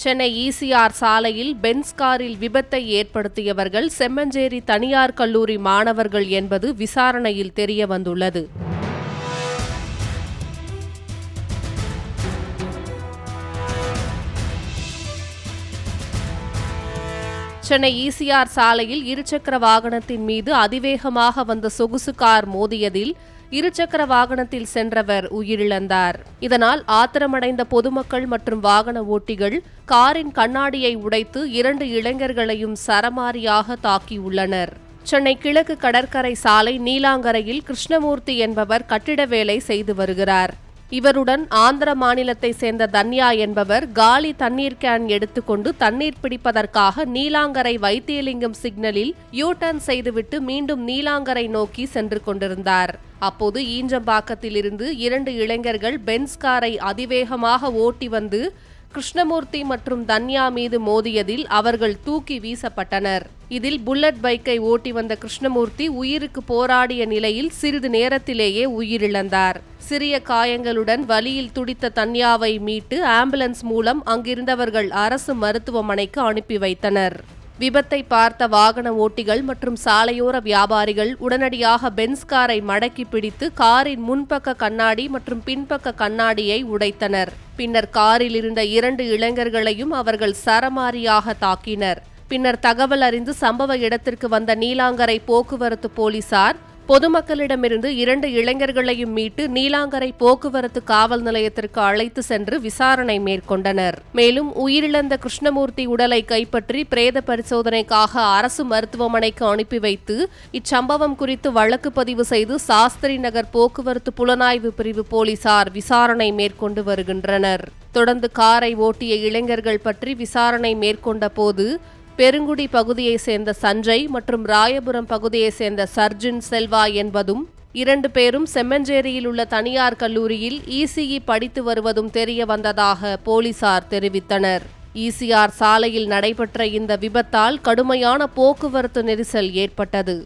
Chennai ECR சாலையில் Benz காரில் விபத்தை ஏற்படுத்தியவர்கள் செம்மஞ்சேரி தனியார் கல்லூரி மாணவர்கள் என்பது விசாரணையில் தெரிய வந்துள்ளது சென்னை ஈசிஆர் சாலையில் இருசக்கர வாகனத்தின் மீது அதிவேகமாக வந்த சொகுசு கார் மோதியதில் இருசக்கர வாகனத்தில் சென்றவர் உயிரிழந்தார். இதனால் ஆத்திரமடைந்த பொதுமக்கள் மற்றும் வாகன ஓட்டிகள் காரின் கண்ணாடியை உடைத்து இரண்டு இளைஞர்களையும் சரமாரியாக தாக்கியுள்ளனர். சென்னை கிழக்கு கடற்கரை சாலை நீலாங்கரையில் கிருஷ்ணமூர்த்தி என்பவர் கட்டிட வேலை செய்து வருகிறார். இவருடன் ஆந்திர மாநிலத்தை சேர்ந்த தன்யா என்பவர் காலி தண்ணீர் கேன் எடுத்துக்கொண்டு தண்ணீர் பிடிப்பதற்காக நீலாங்கரை வைத்தியலிங்கம் சிக்னலில் யூ டர்ன் செய்துவிட்டு மீண்டும் நீலாங்கரை நோக்கி சென்று கொண்டிருந்தார். அப்போது ஈஞ்சம்பாக்கத்திலிருந்து இரண்டு இளைஞர்கள் பென்ஸ் காரை அதிவேகமாக ஓட்டி வந்து கிருஷ்ணமூர்த்தி மற்றும் தன்யா மீது மோதியதில் அவர்கள் தூக்கி வீசப்பட்டனர். இதில் புல்லட் பைக்கை ஓட்டி வந்த கிருஷ்ணமூர்த்தி உயிருக்கு போராடிய நிலையில் சிறிது நேரத்திலேயே உயிரிழந்தார். சிறிய காயங்களுடன் வலியில் துடித்த தன்யாவை மீட்டு ஆம்புலன்ஸ் மூலம் அங்கிருந்தவர்கள் அரசு மருத்துவமனைக்கு அனுப்பி வைத்தனர். விபத்தை பார்த்த வாகன ஓட்டிகள் மற்றும் சாலையோர வியாபாரிகள் உடனடியாக பென்ஸ் காரை மடக்கி பிடித்து காரின் முன்பக்க கண்ணாடி மற்றும் பின்பக்க கண்ணாடியை உடைத்தனர். பின்னர் காரில் இருந்த இரண்டு இளைஞர்களையும் அவர்கள் சரமாரியாக தாக்கினர். பின்னர் தகவல் அறிந்து சம்பவ இடத்திற்கு வந்த நீலாங்கரை போக்குவரத்து போலீசார் பொதுமக்களிடமிருந்து இரண்டு இளைஞர்களையும் மீட்டு நீலாங்கரை போக்குவரத்து காவல் நிலையத்திற்கு அழைத்து சென்று விசாரணை மேற்கொண்டனர். மேலும் உயிரிழந்த கிருஷ்ணமூர்த்தி உடலை கைப்பற்றி பிரேத பரிசோதனைக்காக அரசு மருத்துவமனைக்கு அனுப்பி வைத்து இச்சம்பவம் குறித்து வழக்கு பதிவு செய்து சாஸ்திரி நகர் போக்குவரத்து புலனாய்வு பிரிவு போலீசார் விசாரணை மேற்கொண்டு வருகின்றனர். தொடர்ந்து காரை ஓட்டிய இளைஞர்கள் பற்றி விசாரணை மேற்கொண்ட போது பெருங்குடி பகுதியைச் சேர்ந்த சஞ்சய் மற்றும் ராயபுரம் பகுதியைச் சேர்ந்த சர்ஜின் செல்வா என்பதும் இரண்டு பேரும் செம்மஞ்சேரியில் உள்ள தனியார் கல்லூரியில் இசிஇ படித்து வருவதும் தெரிய வந்ததாக போலீசார் தெரிவித்தனர். இசிஆர் சாலையில் நடைபெற்ற இந்த விபத்தால் கடுமையான போக்குவரத்து நெரிசல் ஏற்பட்டது.